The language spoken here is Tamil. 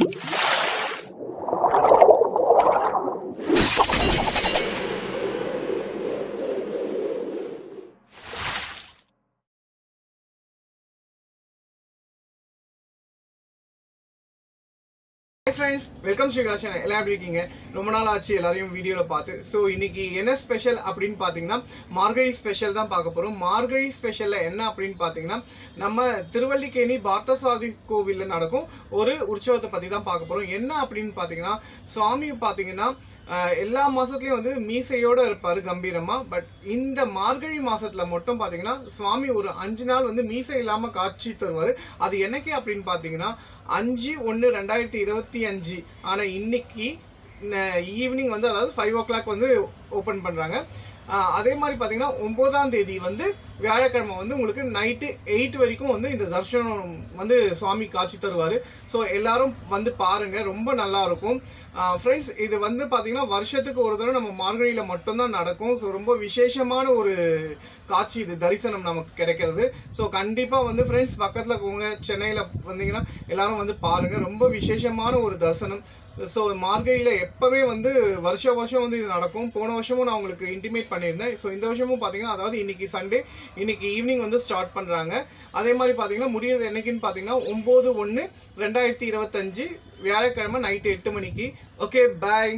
you ஃப்ரெண்ட்ஸ் வெல்கம் ஸ்ரீ கலாஷன் எல்லாம் எப்படி இருக்கீங்க? ரொம்ப நாள் ஆச்சு எல்லாரையும் வீடியோவில் பார்த்து. ஸோ இன்னைக்கு என்ன ஸ்பெஷல் அப்படின்னு பார்த்தீங்கன்னா மார்கழி ஸ்பெஷல் தான் பார்க்க போகிறோம் மார்கழி ஸ்பெஷலில் என்ன அப்படின்னு பார்த்தீங்கன்னா நம்ம திருவள்ளிக்கேணி பார்த்தசாரதி கோவிலில் நடக்கும் ஒரு உற்சவத்தை பற்றி தான் பார்க்க போகிறோம் என்ன அப்படின்னு பார்த்தீங்கன்னா சுவாமி பார்த்தீங்கன்னா எல்லா மாதத்துலையும் வந்து மீசையோட இருப்பார் கம்பீரமாக பட் இந்த மார்கழி மாதத்தில் மட்டும் பார்த்தீங்கன்னா சுவாமி ஒரு அஞ்சு நாள் வந்து மீசை இல்லாமல் காட்சி தருவார். அது என்னைக்கு அப்படின்னு பார்த்தீங்கன்னா அஞ்சு ஒன்று ரெண்டாயிரத்தி இருபத்தி அஞ்சு ஆனால் இன்னைக்கு ஈவினிங் வந்து அதாவது ஃபைவ் ஓ கிளாக் வந்து ஓப்பன் பண்ணுறாங்க அதே மாதிரி பார்த்தீங்கன்னா ஒன்பதாம் தேதி வந்து வியாழக்கிழமை வந்து உங்களுக்கு நைட்டு எயிட் வரைக்கும் வந்து இந்த தர்ஷனம் வந்து சுவாமி காட்சி தருவார். ஸோ எல்லாரும் வந்து பாருங்க ரொம்ப நல்லாயிருக்கும் ஃப்ரெண்ட்ஸ் இது வந்து பார்த்தீங்கன்னா வருஷத்துக்கு ஒரு தடவை நம்ம மார்கழியில் மட்டும்தான் நடக்கும். ஸோ ரொம்ப விசேஷமான ஒரு காட்சி இது தரிசனம் நமக்கு கிடைக்கிறது. ஸோ கண்டிப்பாக வந்து ஃப்ரெண்ட்ஸ் பக்கத்தில் போங்க சென்னையில் வந்தீங்கன்னா எல்லாரும் வந்து பாருங்க. ரொம்ப விசேஷமான ஒரு தரிசனம். ஸோ மார்கழியில் எப்போவுமே வந்து வருஷ வருஷம் வந்து இது நடக்கும். போன வருஷமும் நான் உங்களுக்கு இன்டிமேட் பண்ணியிருந்தேன். ஸோ இந்த வருஷமும் பார்த்தீங்கன்னா அதாவது இன்னைக்கு சண்டே இன்னைக்கு ஈவினிங் வந்து ஸ்டார்ட் பண்ணுறாங்க அதே மாதிரி பார்த்தீங்கன்னா முடியறது என்னைக்குன்னு பார்த்தீங்கன்னா ஒம்பது ஒன்று ரெண்டாயிரத்தி இருபத்தஞ்சு வியாழக்கிழமை நைட்டு எட்டு மணிக்கு. Okay bye